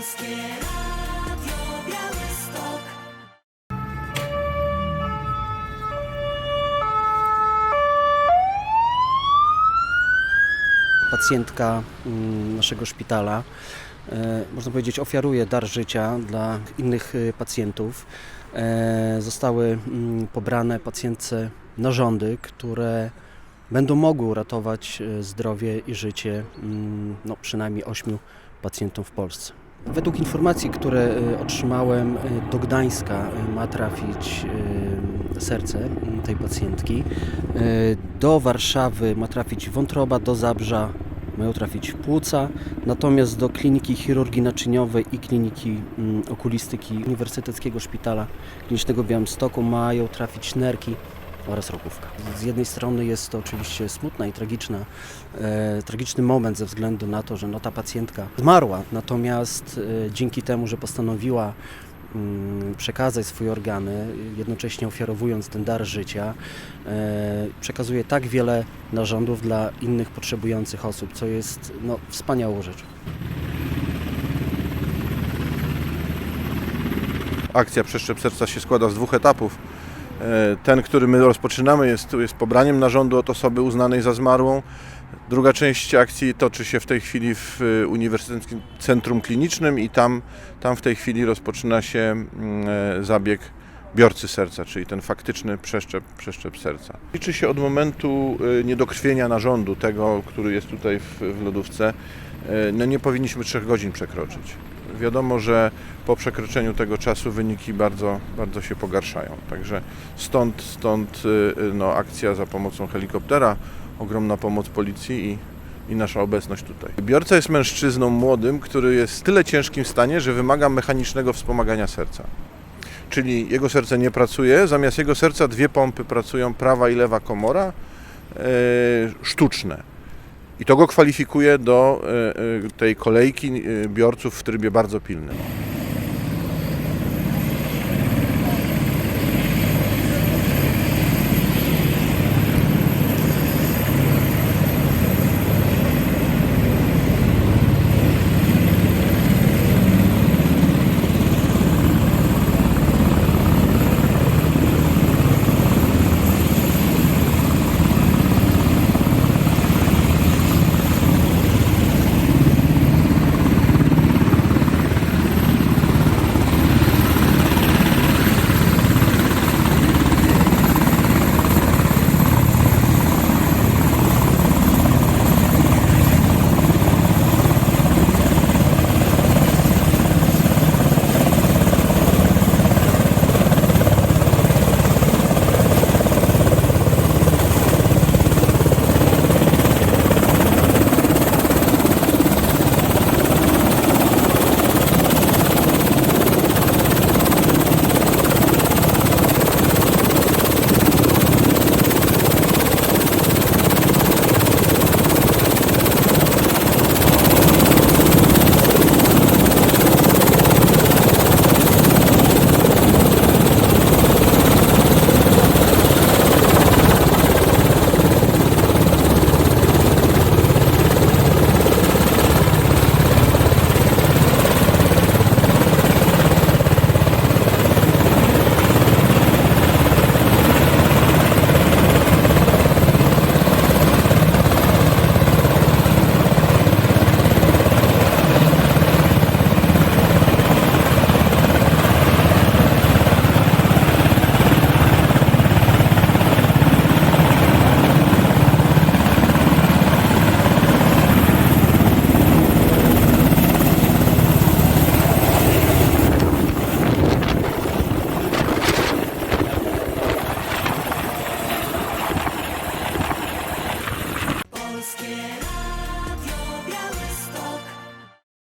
Polskie Radio Białystok. pacjentka mm, naszego szpitala, e, można powiedzieć, ofiaruje dar życia dla innych e, pacjentów. E, Zostały mm, pobrane pacjentce narządy, które będą mogły uratować zdrowie i życie mm, no, przynajmniej ośmiu pacjentom w Polsce. Według informacji, które e, otrzymałem, e, do Gdańska e, ma trafić serce tej pacjentki. Do Warszawy ma trafić wątroba, do Zabrza mają trafić płuca, natomiast do kliniki chirurgii naczyniowej i kliniki mm, okulistyki Uniwersyteckiego Szpitala Klinicznego w Białymstoku mają trafić nerki oraz rogówka. Z jednej strony jest to oczywiście smutna i tragiczna, e, tragiczny moment ze względu na to, że no, ta pacjentka zmarła, natomiast e, dzięki temu, że postanowiła mm, przekazać swoje organy, jednocześnie ofiarowując ten dar życia, e, przekazuje tak wiele narządów dla innych potrzebujących osób, co jest no, wspaniałą rzeczą. Akcja Przeszczep Serca się składa z dwóch etapów. E, Ten, który my rozpoczynamy, jest, jest pobraniem narządu od osoby uznanej za zmarłą. Druga część akcji toczy się w tej chwili w e, Uniwersyteckim Centrum Klinicznym i tam, tam w tej chwili rozpoczyna się mm, e, zabieg biorcy serca, czyli ten faktyczny przeszczep, przeszczep serca. Liczy się od momentu niedokrwienia narządu, tego, który jest tutaj w, w lodówce. No nie powinniśmy trzech godzin przekroczyć. Wiadomo, że po przekroczeniu tego czasu wyniki bardzo, bardzo się pogarszają. Także stąd, stąd y, y, no, akcja za pomocą helikoptera, ogromna pomoc policji i, i nasza obecność tutaj. Biorca jest mężczyzną młodym, który jest w tyle ciężkim stanie, że wymaga mechanicznego wspomagania serca. Czyli jego serce nie pracuje, zamiast jego serca dwie pompy pracują, prawa i lewa komora, e, sztuczne. I to go kwalifikuje do e, e, tej kolejki e, biorców w trybie bardzo pilnym.